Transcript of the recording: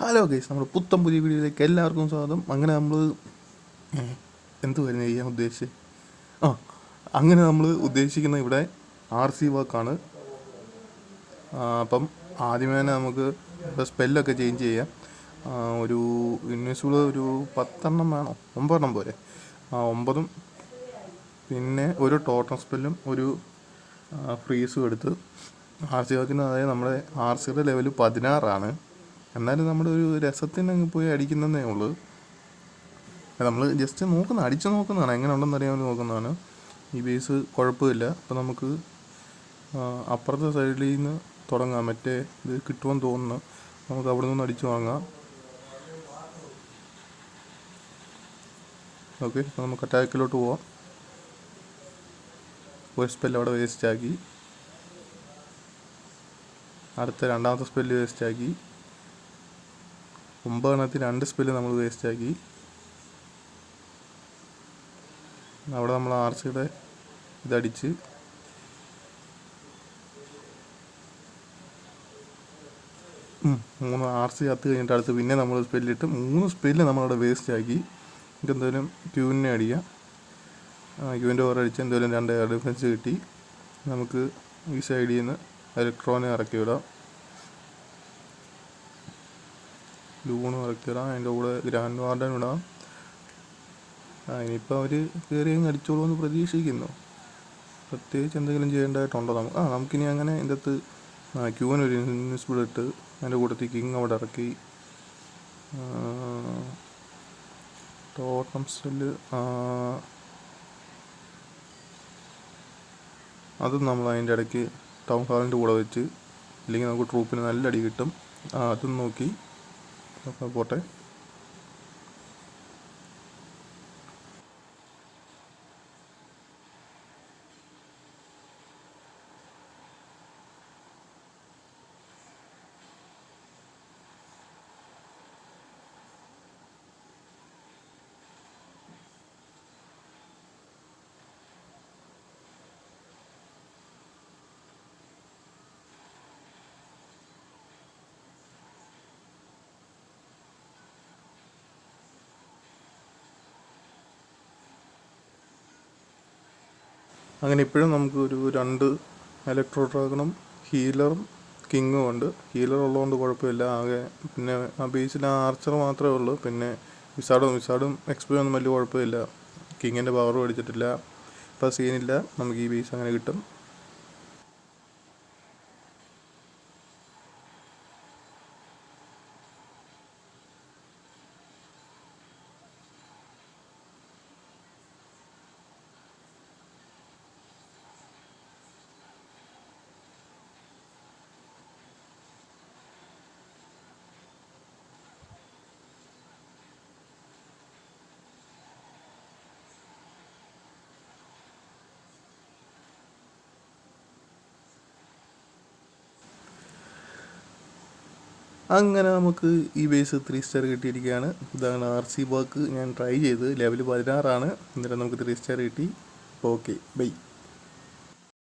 Hello guys നമ്മുടെ പുത്തൻ പുതിയ വീഡിയോയിലേക്ക് എല്ലാവർക്കും സ്വാഗതം. അങ്ങനെ നമ്മൾ എന്തുവായിരുന്നു ചെയ്യാൻ ഉദ്ദേശിച്ചത് ആ അങ്ങനെ നമ്മൾ ഉദ്ദേശിക്കുന്ന ഇവിടെ ആർ സി വർക്കാണ് അപ്പം ആദ്യമേ തന്നെ നമുക്ക് ഇവിടെ സ്പെല്ലൊക്കെ ചേഞ്ച് ചെയ്യാം. ഒരു ഇൻവെസ്റ്റുകൾ ഒരു പത്തെണ്ണം വേണോ? ഒമ്പതെണ്ണം പോരെ? ആ ഒമ്പതും പിന്നെ ഒരു ടോട്ടൽ സ്പെല്ലും ഒരു ഫ്രീസും എടുത്ത് ആർ സി വർക്കിന് അതായത് നമ്മുടെ ആർ സിയുടെ ലെവൽ പതിനാറാണ്. എന്നാലും നമ്മുടെ ഒരു രസത്തിന് അങ്ങ് പോയി അടിക്കുന്നതേ ഉള്ളൂ. നമ്മൾ ജസ്റ്റ് നോക്കുന്ന അടിച്ചു നോക്കുന്നതാണ്. എങ്ങനെ ഉണ്ടെന്ന് അറിയാൻ നോക്കുന്നതാണ്. ഈ ബേസ് കുഴപ്പമില്ല. അപ്പോൾ നമുക്ക് അപ്പുറത്തെ സൈഡിൽ നിന്ന് തുടങ്ങാം. മറ്റേ ഇത് കിട്ടുമെന്ന് തോന്നുന്നു. നമുക്ക് അവിടെ നിന്ന് അടിച്ചു വാങ്ങാം. ഓക്കെ അപ്പോൾ നമുക്ക് അറ്റാക്കിലോട്ട് പോവാം. ഒരു സ്പെല്ല് അവിടെ വേസ്റ്റ് ആക്കി. അടുത്ത രണ്ടാമത്തെ സ്പെല്ല് വേസ്റ്റ് ആക്കി. ഒമ്പതെണ്ണത്തിൽ രണ്ട് സ്പെല്ല് നമ്മൾ വേസ്റ്റ് ആക്കി. അവിടെ നമ്മൾ ആർച്ചയുടെ ഇതടിച്ച്. മൂന്ന് ആർ സി കത്ത് കഴിഞ്ഞിട്ട് അടുത്ത് പിന്നെ നമ്മൾ സ്പെല്ലിട്ട് മൂന്ന് സ്പെല്ല് നമ്മളവിടെ വേസ്റ്റ് ആക്കി. നമുക്ക് എന്തായാലും ക്യൂവിനെ അടിക്കാം. ക്യൂവിന്റെ ഓവർ അടിച്ച് എന്തായാലും രണ്ട് ഡിഫൻസ് കിട്ടി. നമുക്ക് ഈ സൈഡിൽ നിന്ന് ഇലക്ട്രോണിക് ഇറക്കി വിടാം. ലൂണ് ഇറക്കി വിടാം അതിന്റെ കൂടെ ഗ്രാൻഡ് വാർഡൻ ഇടാം. ആ ഇനിയിപ്പോൾ അവർ കയറി അങ്ങ് അടിച്ചോളൂ എന്ന് പ്രതീക്ഷിക്കുന്നു. പ്രത്യേകിച്ച് എന്തെങ്കിലും ചെയ്യേണ്ടതായിട്ടുണ്ടോ നമുക്ക്? ആ നമുക്കിനി അങ്ങനെ ഇതിന്റെ അകത്ത് ആ ക്യൂവിന് ഒരു ഇൻവിസിബിൾ ഇട്ട് അതിന്റെ കൂട്ടത്തിൽ കിങ് അവിടെ ഇറക്കി. ടോട്ടം സെല്ല് അതും നമ്മൾ അതിന്റെ ഇടയ്ക്ക് ടൗൺ ഹാളിന്റെ കൂടെ വെച്ച് ഇല്ലെങ്കിൽ നമുക്ക് ട്രൂപ്പിന് നല്ല അടി കിട്ടും. അതും നോക്കി. അപ്പോൾ പോട്ടെ. അങ്ങനെ ഇപ്പോഴും നമുക്ക് ഒരു രണ്ട് ഇലക്ട്രോ ഡ്രാഗണും ഹീലറും കിങ്ങും ഉണ്ട്. ഹീലർ ഉള്ളതുകൊണ്ട് കുഴപ്പമില്ല. ആകെ പിന്നെ ആ ബേസിൽ ആ ആർച്ചർ മാത്രമേ ഉള്ളൂ. പിന്നെ വിസാഡും വിസാഡും എക്സ്പി ഒന്നും വലിയ കുഴപ്പമില്ല. കിങ്ങിന്റെ പവർ മേടിച്ചിട്ടില്ല. ഇപ്പോൾ സീനില്ല നമുക്ക് ഈ ബേസ് അങ്ങനെ കിട്ടും. അങ്ങനെ നമുക്ക് ഈ ബേസ് ത്രീ സ്റ്റാർ കിട്ടിയിരിക്കുകയാണ്. ഇതാണ് ആർ സി ബാക്ക് ഞാൻ ട്രൈ ചെയ്ത്. ലെവൽ പതിനാറാണ്. എന്നിട്ട് നമുക്ക് ത്രീ സ്റ്റാർ കിട്ടി. Okay bye